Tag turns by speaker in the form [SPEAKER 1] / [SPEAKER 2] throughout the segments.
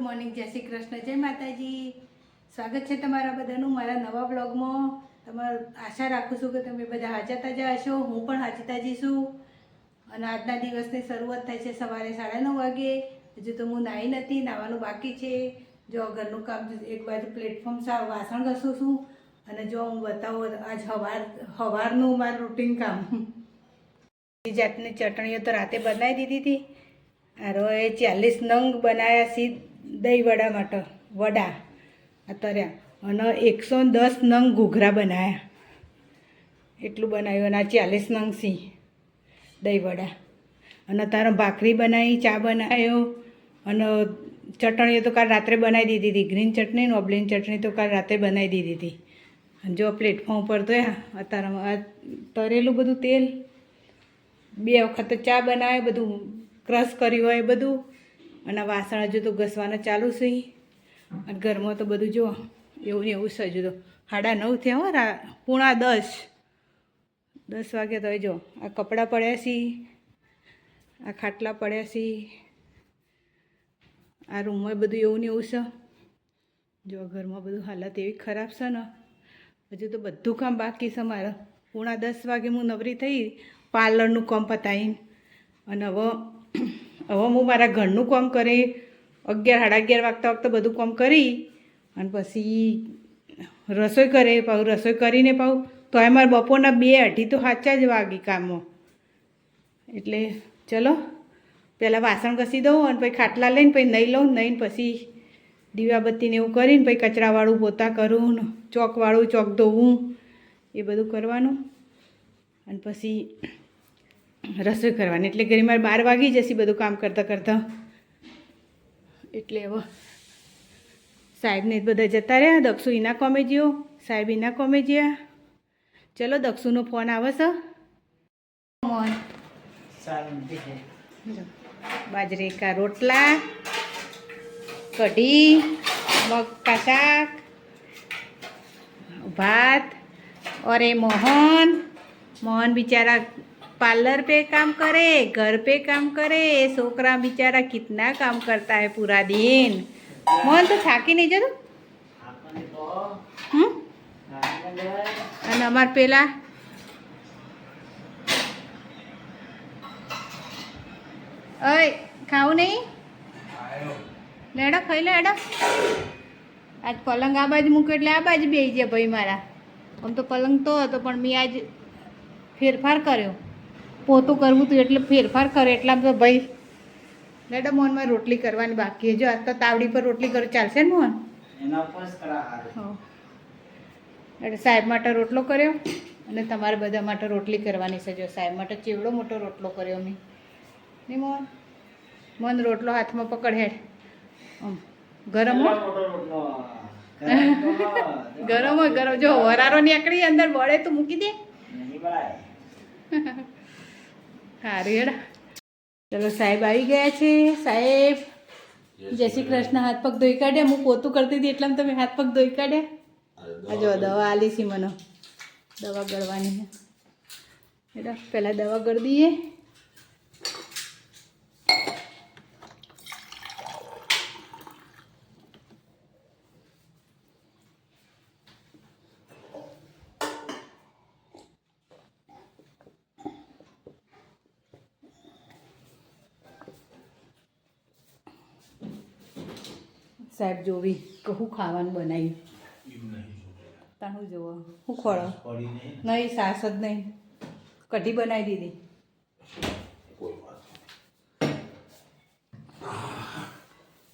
[SPEAKER 1] Morning જય શ્રી કૃષ્ણ, જય માતાજી. સ્વાગત છે તમારા બધાનું મારા નવા બ્લોગમાં. તમારું આશા રાખું છું કે તમે બધા હાજર તાજા હશો. હું પણ હાજી તાજી છું. અને આજના દિવસની શરૂઆત થાય છે સવારે સાડા નવ વાગે. હજુ તો હું નાહી નથી નાહવાનું બાકી છે. જો ઘરનું કામ એક બાજુ પ્લેટફોર્મ સાવ વાસણ ઘસું છું. અને જો હું બતાવું આજ હવાર, હવારનું મારું રૂટીન કામ. એ જાતની ચટણીઓ તો રાતે બનાવી દીધી હતી. અરે ચાલીસ નંગ બનાવ્યા સી દહીં વડા માટે વડા. આ તર્યા અને એકસો દસ નંગ ઘૂઘરા બનાવ્યા એટલું બનાવ્યું અને આ ચાલીસ નંગ સિંહ દહીં વડા અને તારો ભાખરી બનાવી, ચા બનાવ્યો અને ચટણી તો કાલ રાત્રે બનાવી દીધી હતી. ગ્રીન ચટણી ને ઓબલીન ચટણી તો કાલ રાત્રે બનાવી દીધી હતી. અને જો પ્લેટફોર્મ ઉપર તો અત્યારે તરેલું બધું તેલ, બે વખત ચા બનાવે બધું ક્રશ કર્યું હોય બધું. અને વાસણ હજુ તો ઘસવાના ચાલુ છે. અને ઘરમાં તો બધું જુઓ એવું ને એવું છે હજુ તો. સાડા નવ થયા હો પૂણા દસ. દસ વાગે તો જો, આ કપડાં પડ્યા છે, આ ખાટલા પડ્યા છે. આ રૂમમાં બધું એવું ને એવું છે. જો ઘરમાં બધું હાલત એવી ખરાબ છે ને, હજુ તો બધું કામ બાકી છે મારે. પૂણા દસ વાગે હું નવરી થઈ, પાર્લરનું કામ પતાવીને. અને હવે હવે હું મારા ઘરનું કામ કરી અગિયાર, સાડા અગિયાર વાગતા વખતે બધું કામ કરી અને પછી રસોઈ કરે પાઉં રસોઈ કરીને પાઉં તો એ મારા બપોરના બે અઢી તો સાચા જ વાગી કામો. એટલે ચલો, પહેલાં વાસણ ઘસી દઉં અને પછી ખાટલા લઈને પછી નહીં લઉં નહીં પછી દીવાબત્તીને એવું કરીને પછી કચરાવાળું પોતા કરું ને ચોકવાળું ચોક ધોવું, એ બધું કરવાનું. અને પછી રસોઈ કરવાની. એટલે ઘરે મારે બાર વાગી જશે બધું કામ કરતાં કરતાં. એટલે હવે સાહેબને બધા જતા રહ્યા. દક્ષુ એના કોમે ગયો, સાહેબ ઇના કોમે ગયા. ચલો દક્ષુનો ફોન આવે છે. મોહન બાજરીકા રોટલા, કઢી મગકા શાક, ભાત, અરે મોહન. મોહન બિચારા पार्लर पे काम करे घर पे काम करे ये छोकरा बेचारा कितना काम करता है पूरा दिन मोहन तो થાકી નહીં જતો હમ અને અમાર પેલા ઓય ખાવું નહીં લેડો ખાઈ લે એડો આજ પલંગ આ બાજુ મૂક્યો એટલે આ બાજુ બેસી જાય ભાઈ મારા આમ તો પલંગ તો હતો પણ મેં આજ ફેરફાર કર્યો પોતું કરવું હતું એટલે ફેરફાર કરે એટલા તો ભાઈ મેડમ મોહનમાં રોટલી કરવાની બાકી છે. જો આજ તો તાવડી પર રોટલી કરો ચાલશે ને મોહન? એટલે સાહેબ માટે રોટલો કર્યો અને તમારે બધા માટે રોટલી કરવાની છે. જો સાહેબ માટે ચેવડો મોટો રોટલો કર્યો મેં. નહીં મોહન? મોહન રોટલો હાથમાં પકડ હેડ. આમ ગરમ ગરમ હોય. ગરમ જો વરારો નીકળી અંદર બળે તો મૂકી દે. સારું હેડ ચલો સાહેબ આવી ગયા છે. સાહેબ જય શ્રી કૃષ્ણ. હાથ પગ ધોઈ કાઢ્યા? હું પોતું કરતી હતી એટલામાં તમે હાથ પગ ધોઈ કાઢ્યા? જો દવા આલી છે મને. દવા ગળવાની છે. હેડા પહેલાં દવા ગળી દઈએ. સાહેબ જોવી કે હું ખાવાનું બનાવ્યું. શું જોવો હું ખોળો. નહીં સાસ જ નહીં. કઢી બનાવી દીધી.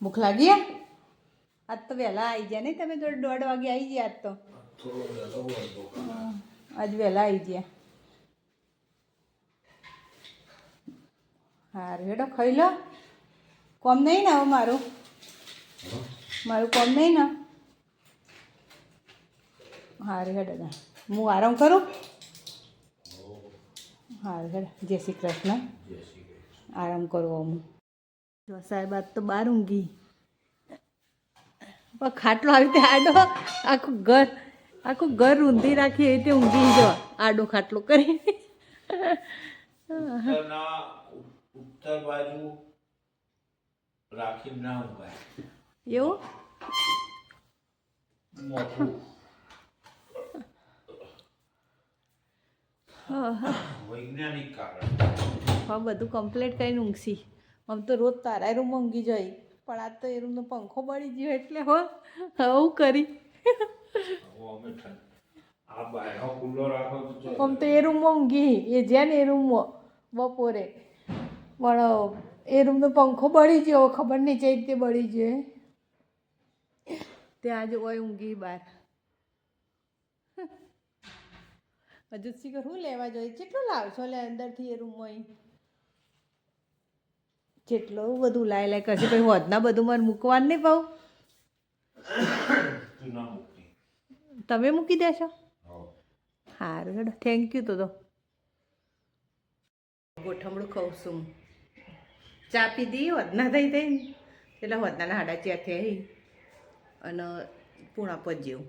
[SPEAKER 1] ભૂખ લાગી આજ તો વહેલા આવી ગયા નહીં તમે? દોઢ દોઢ વાગે આવી ગયા આજ તો. આજ વહેલા આવી ગયા. હા રેડો ખાઈ લો. કોમ નહીં ને હવે મારું? મારું કોમ નહીં ને? હારું હેડો દાદા હું આરામ કરું? હારું હેડ. જય શ્રી કૃષ્ણ. આરામ કરું હું જો સાહેબ, આજ તો બાર ઊંઘી. પણ ખાટલો આવી રીતે આડો, આખું ઘર આખું ઘર ઊંધી રાખી એ રીતે ઊંઘી જો. આડો ખાટલો કરી.
[SPEAKER 2] ઉત્તર બાજુ રાખી ના ઊંઘાય.
[SPEAKER 1] એવું?
[SPEAKER 2] વૈજ્ઞાનિક કારણ.
[SPEAKER 1] હા બધું કમ્પ્લીટ કરીને ઊંઘશી. આમ તો રોજ તારા રૂમમાં ઊંઘી જાય. પણ આજ તો એ રૂમનો પંખો બળી ગયો એટલે હો. આવું કરી.
[SPEAKER 2] આ.
[SPEAKER 1] આમ તો એ રૂમમાં ઊંઘી. એ જ્યાં ને એ રૂમમાં બપોરે. પણ એ રૂમનો પંખો બળી ગયો. ખબર નહીં છે રીતે બળી ગયો. ત્યાં જ હોય ઊંઘી બહાર. હજુ શીખર શું લેવા જોઈએ કેટલું લાવશો લે અંદરથી એ રૂમમાં જેટલું બધું લાય લાય કરશે. પછી હોદના બધું મને મૂકવાનું નહીં પાઉં
[SPEAKER 2] તું ના મૂકતી.
[SPEAKER 1] તમે મૂકી દેશો?
[SPEAKER 2] હો.
[SPEAKER 1] સારું હેડો. થેન્ક યુ તો તો. ગોઠમડું ખાઉં છું. ચા પીધી હોદના થઈ થઈ. એટલે વધનાના હાડા ચા થઈ અને પૂણા પર જેવું.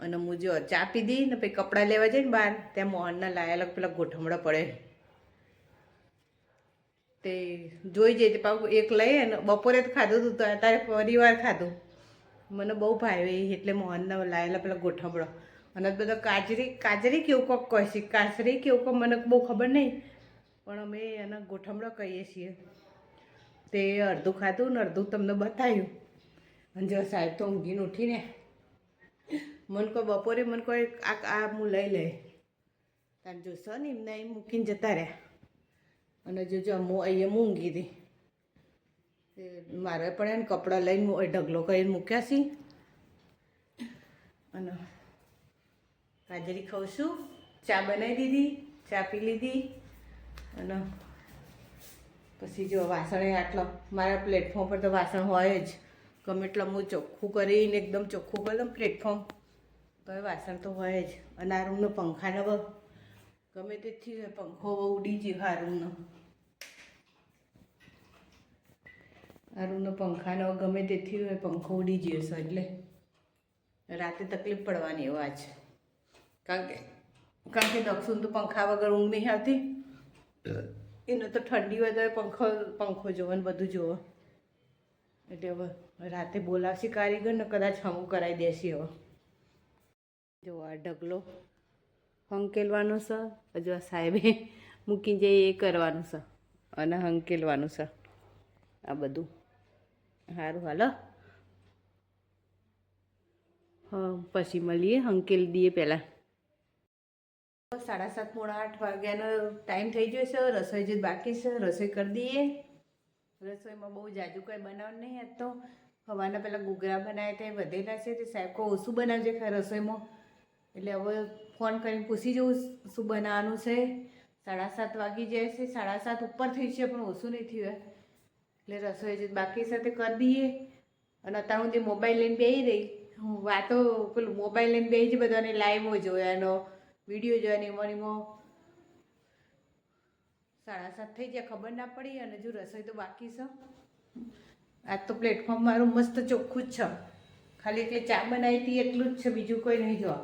[SPEAKER 1] અને હું જો ચા પીધી ને પછી કપડાં લેવા જઈને બહાર, ત્યાં મોહનના લાયેલા પેલા ગોઠમડા પડે. તે જોઈ જઈએ પાછું એક લઈએ ને બપોરે જ ખાધું હતું તો અત્યારે પરિવાર ખાધું. મને બહુ ભાવે એટલે મોહનના લાયેલા પેલા ગોઠમડો. અને બધા કાજરી કાજરી કેવું કોક કહે છે કાચરી કેવું કોક મને બહુ ખબર નહીં, પણ અમે એના ગોઠમડો કહીએ છીએ. તે અડધું ખાધું ને અડધું તમને બતાવ્યું અને જો સાહેબ તો ઊંઘીને ઉઠીને મને કોઈ બપોરે મને કોઈ આ આ હું લઈ લે તાર જોશો ને એમને એમ મૂકીને જતા રહ્યા. અને જો જો હું અહીંયા ઊંઘી હતી. મારે પણ એને કપડાં લઈને ઢગલો કરીને મૂક્યા છે. અને કાજરી ખાઉં છું. ચા બનાવી દીધી, ચા પી લીધી. અને પછી જો વાસણે આટલો મારા પ્લેટફોર્મ પર તો વાસણ હોય જ. ગમે એટલા હું ચોખ્ખું કરીને એકદમ ચોખ્ખું કરી દઉં પ્લેટફોર્મ તો એ વાસણ તો હોય જ. અને આ રૂમનો પંખાનો બ ગમે તેથી હોય, પંખો બહુ ઉડી ગયો આ રૂમનો આ રૂમનો પંખાનો ગમે તેથી હોય પંખો ઉડી ગયો છે એટલે. રાતે તકલીફ પડવાની એવો આજ. કારણ કે કારણ કે દક્ષુન તો પંખા વગર ઊંઘ નહીં આવતી. એને તો ઠંડી હોય તો પંખો પંખો જોવો ને બધું જોવો. એટલે હવે રાતે બોલાવશે કારીગર, ને કદાચ હમું કરાવી દેશે હવે. જો આ ઢગલો. હંકેલવાનો છે. હજુ આ સાહેબે મૂકી જઈએ, એ કરવાનું છે. અને હંકેલવાનું છે. આ બધું. સારું હાલો. હા, પછી મળીએ, હંકેલ દઈએ પહેલાં. સાડા સાત, પોણા આઠ વાગ્યાનો ટાઈમ થઈ ગયો છે. રસોઈ જે બાકી છે, રસોઈ કરી દઈએ. રસોઈમાં બહુ જાજુ કંઈ બનાવવાનું નહીં તો હવાના પહેલાં ઘૂઘરા બનાવ્યા તે વધેલા છે. તે સાહેબ કહો ઓછું બનાવજે ખા રસોઈમાં? એટલે હવે ફોન કરીને પૂછી જવું શું બનાવવાનું છે. સાડા સાત વાગી જાય છે. સાડા સાત ઉપર થઈ છે, પણ ઓછું નહીં થયું એટલે રસોઈ જે બાકી સાથે કરી દઈએ. અને અત્યારે હું જે મોબાઈલ લઈને બેસી રહી. હું વાતો પેલું મોબાઈલ લઈને બેસી જ બધાને લાઈવો જોયાનો વીડિયો જોવાની એમાં. સાડા સાત થઈ ગયા, ખબર ના પડી અને જો રસોઈ તો બાકી છે. આજ તો પ્લેટફોર્મ મારું મસ્ત ચોખ્ખું જ છે. ખાલી એટલે ચા બનાવી હતી એટલું જ છે, બીજું કોઈ નહીં જો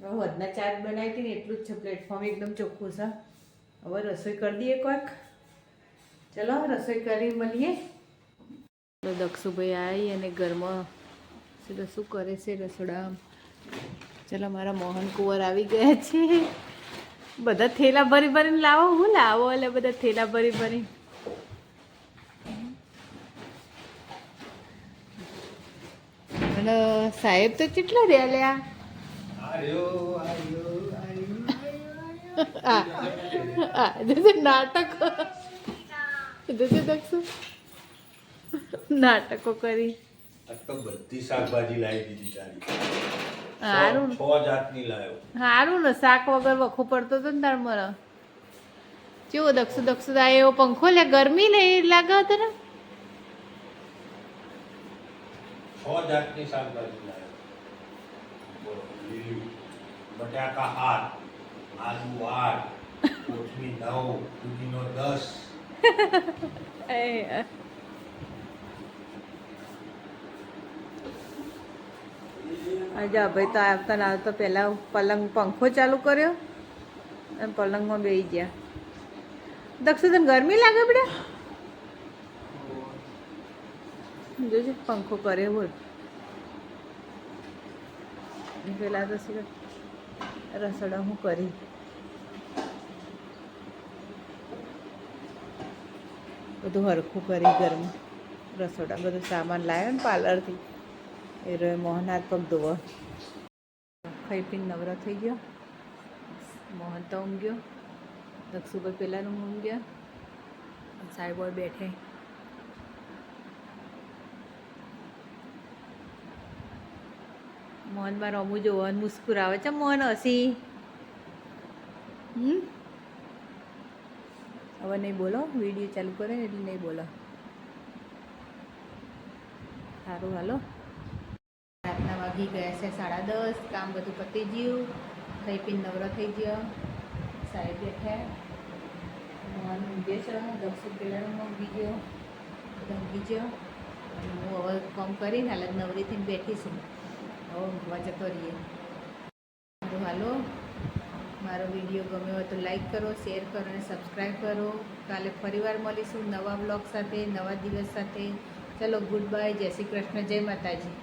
[SPEAKER 1] વધના ચા બનાવી હતી ને એટલું જ છે પ્લેટફોર્મ એકદમ ચોખ્ખું છે. હવે રસોઈ કરી દઈએ કોઈક. ચલો, રસોઈ કરી મળીએ. દક્ષુભાઈ આવી અને ઘરમાં શું કરે છે રસોડા ચલો, મારા મોહન કુંવર આવી ગયા છે. બધા થેલા ભરી ભરીને લાવો હું લાવો એટલે બધા થેલા ભરી ભરી. અને સાહેબ તો કેટલા રહ્યા લ્યા?
[SPEAKER 2] આર્યો, આર્યો, આર્યો, આર્યો.
[SPEAKER 1] આ જશે નાટક જશે દક્ષુ નાટકો કરી.
[SPEAKER 2] આજ તો બધી શાકભાજી લાવી દીધી તારી.
[SPEAKER 1] સારું
[SPEAKER 2] છ જાતની લાવ્યો
[SPEAKER 1] સારું ને શાક વગર વખો પડતો તો ને તાર મરા. કેવો દક્ષુ દક્ષુ આ એવો પંખો લે ગરમી લે લાગે હતો ને
[SPEAKER 2] છ જાતની શાકભાજી લાવ્યો બટાકા હાર આલુ આઠ કોથમી નવ દૂધીનો દસ.
[SPEAKER 1] અજા ભાઈ તો આવતા ના આવતા પહેલાં પલંગ પંખો ચાલુ કર્યો અને પલંગમાં બેસી ગયા. દક્ષુ તને ગરમી લાગે બેટા? જોજે પંખો કરે બોલ પેલા તો શું રસોડા હું કરી. બધું હરખું કરી ઘરમાં. રસોડા બધું સામાન લાવ્યો ને પાર્લરથી. એ રહ્યો મોહન પગ ધોવો ખાઈ પીને નવરો થઈ ગયો મોહન તો ઊંઘ્યો દક્ષુભાઈ પહેલાંનું ઊંઘ્યા સાહેબ બેઠે મોહનમાં રમવું જોવાનું મુસ્કુરાવે છે મોહન હસી હવે નહીં બોલો વીડિયો ચાલુ કરે એટલે નહીં બોલો સારું હાલો વાગી ગયા છે સાડા દસ, કામ બધું પતી ગયું. ખાઈ પી નવરો થઈ ગયો. સાહેબ બેઠા. મોહન ઊંઘે છે. દક્ષુ પેલાનો બીજો અને હું હવે કામ કરીને હાલ નવરીથી બેઠી હવે ઊંઘવા જતો રહીએ. સારું હાલો, મારો વીડિયો ગમ્યો હોય તો લાઈક કરો, શેર કરો અને સબસ્ક્રાઈબ કરો. કાલે ફરીવાર મળીશું નવા બ્લોગ સાથે, નવા દિવસ સાથે. ચલો ગુડ બાય જય શ્રી કૃષ્ણ. જય માતાજી.